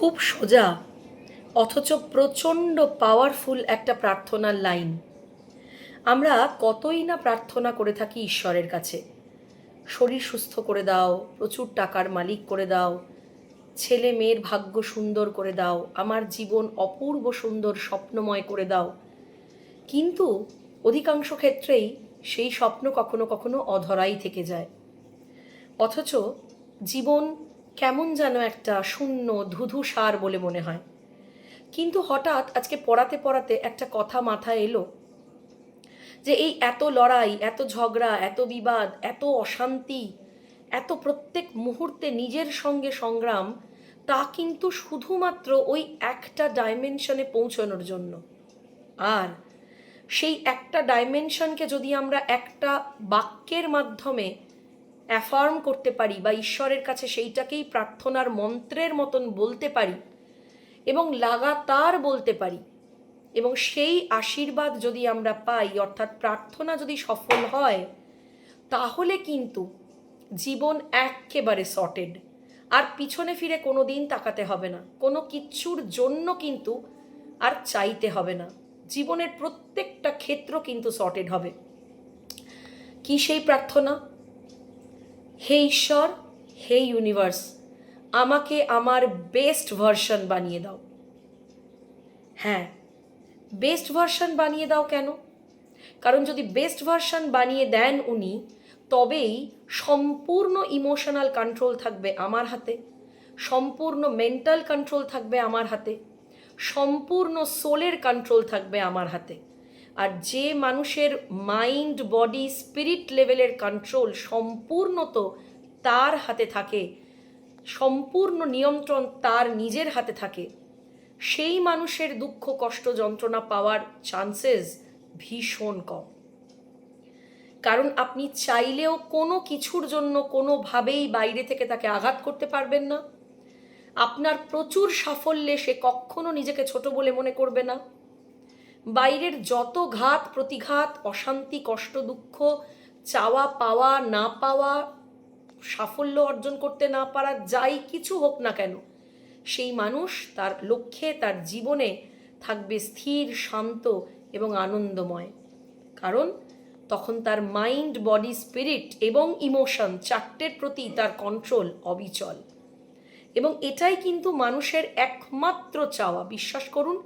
খুব সোজা, অথচ প্রচণ্ড পাওয়ারফুল একটা প্রার্থনার লাইন আমরা কতই না প্রার্থনা করে থাকি ঈশ্বরের কাছে। শরীর সুস্থ করে দাও, প্রচুর টাকার মালিক করে দাও, ছেলে মেয়ের ভাগ্য সুন্দর করে দাও, আমার জীবন অপূর্ব সুন্দর স্বপ্নময় করে দাও। কিন্তু অধিকাংশ ক্ষেত্রেই সেই স্বপ্ন কখনো কখনো অধরাই থেকে যায়। অথচ জীবন কেমন যেন একটা শূন্য ধুধু সার বলে মনে হয়। কিন্তু হঠাৎ আজকে পড়াতে পড়াতে একটা কথা মাথায় এলো যে এই এত লড়াই, এত ঝগড়া, এত বিবাদ, এত অশান্তি, এত প্রত্যেক মুহূর্তে নিজের সঙ্গে সংগ্রাম, তা কিন্তু শুধুমাত্র ওই একটা ডাইমেনশনে পৌঁছানোর জন্য। আর সেই একটা ডাইমেনশনকে যদি আমরা একটা বাক্যের মাধ্যমে অ্যাফার্ম করতে পারি বা ঈশ্বরের কাছে সেইটাকেই প্রার্থনার মন্ত্রের মতন বলতে পারি এবং লাগাতার বলতে পারি এবং সেই আশীর্বাদ যদি আমরা পাই, অর্থাৎ প্রার্থনা যদি সফল হয়, তাহলে কিন্তু জীবন একেবারে সর্টেড আর পিছনে ফিরে কোনো দিন তাকাতে হবে না। কোনো কিচ্ছুর জন্য কিন্তু আর চাইতে হবে না। জীবনের প্রত্যেকটা ক্ষেত্র কিন্তু সর্টেড হবে। কি সেই প্রার্থনা? হে ঈশ্বর, হে ইউনিভার্স আমাকে আমার বেস্ট ভার্সন বানিয়ে দাও। হ্যাঁ বেস্ট ভার্সন বানিয়ে দাও কেন? কারণ যদি বেস্ট ভার্সন বানিয়ে দেন উনি, তবেই সম্পূর্ণ ইমোশনাল কন্ট্রোল থাকবে আমার হাতে, সম্পূর্ণ মেন্টাল কন্ট্রোল থাকবে আমার হাতে, সম্পূর্ণ সোলের কন্ট্রোল থাকবে আমার হাতে। আর যে মানুষের মাইন্ড বডি স্পিরিট লেভেলের কন্ট্রোল সম্পূর্ণত তার হাতে থাকে, সম্পূর্ণ নিয়ন্ত্রণ তার নিজের হাতে থাকে, সেই মানুষের দুঃখ, কষ্ট, যন্ত্রণা পাওয়ার চান্সেস ভীষণ কম। কারণ আপনি চাইলেও কোনো কিছুর জন্য কোনোভাবেই বাইরে থেকে তাকে আঘাত করতে পারবেন না। আপনার প্রচুর সাফল্যে সে কখনো নিজেকে ছোট বলে মনে করবে না। বাইরের যত ঘাত, প্রতিঘাত, অশান্তি, কষ্ট, দুঃখ, চাওয়া, পাওয়া, না পাওয়া, সাফল্য অর্জন করতে না পারা, যাই কিছু হোক না কেন, সেই মানুষ তার লক্ষ্যে, তার জীবনে থাকবে স্থির, শান্ত এবং আনন্দময়। কারণ তখন তার মাইন্ড বডি স্পিরিট এবং ইমোশন চারটের প্রতি তার কন্ট্রোল অবিচল। এবং এটাই কিন্তু মানুষের একমাত্র চাওয়া। বিশ্বাস করুন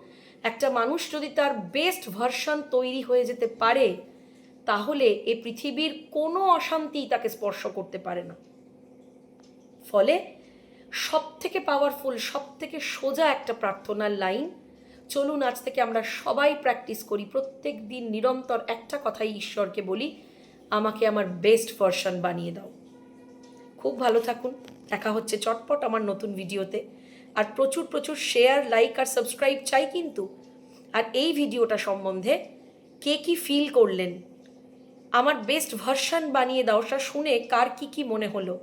একটা মানুষ যদি তার বেস্ট ভার্সন তৈরি হয়ে যেতে পারে, তাহলে এ পৃথিবীর কোনো অশান্তি তাকে স্পর্শ করতে পারে না। ফলে সব থেকে পাওয়ারফুল সব থেকে সোজা একটা প্রার্থনার লাইন চলুন আজ থেকে আমরা সবাই প্র্যাকটিস করি, প্রত্যেক দিন নিরন্তর একটা কথাই ঈশ্বরকে বলি, আমাকে আমার বেস্ট ভার্সন বানিয়ে দাও। খুব ভালো থাকুন, দেখা হচ্ছে চটপট আমার নতুন ভিডিওতে আর প্রচুর প্রচুর শেয়ার লাইক আর সাবস্ক্রাইব চাই কিন্তু। আর এই ভিডিওটা সম্বন্ধে কে কি ফিল করলেন? আমার বেস্ট ভার্সন বানিয়ে দাওটা শুনে কার কি কি মনে হলো?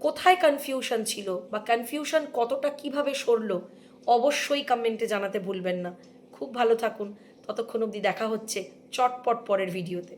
কোথায় কনফিউশন ছিল বা কনফিউশন কতটা কীভাবে সরলো? অবশ্যই কমেন্টে জানাতে ভুলবেন না। খুব ভালো থাকুন। ততক্ষণ অবধি দেখা হচ্ছে চটপট পরের ভিডিওতে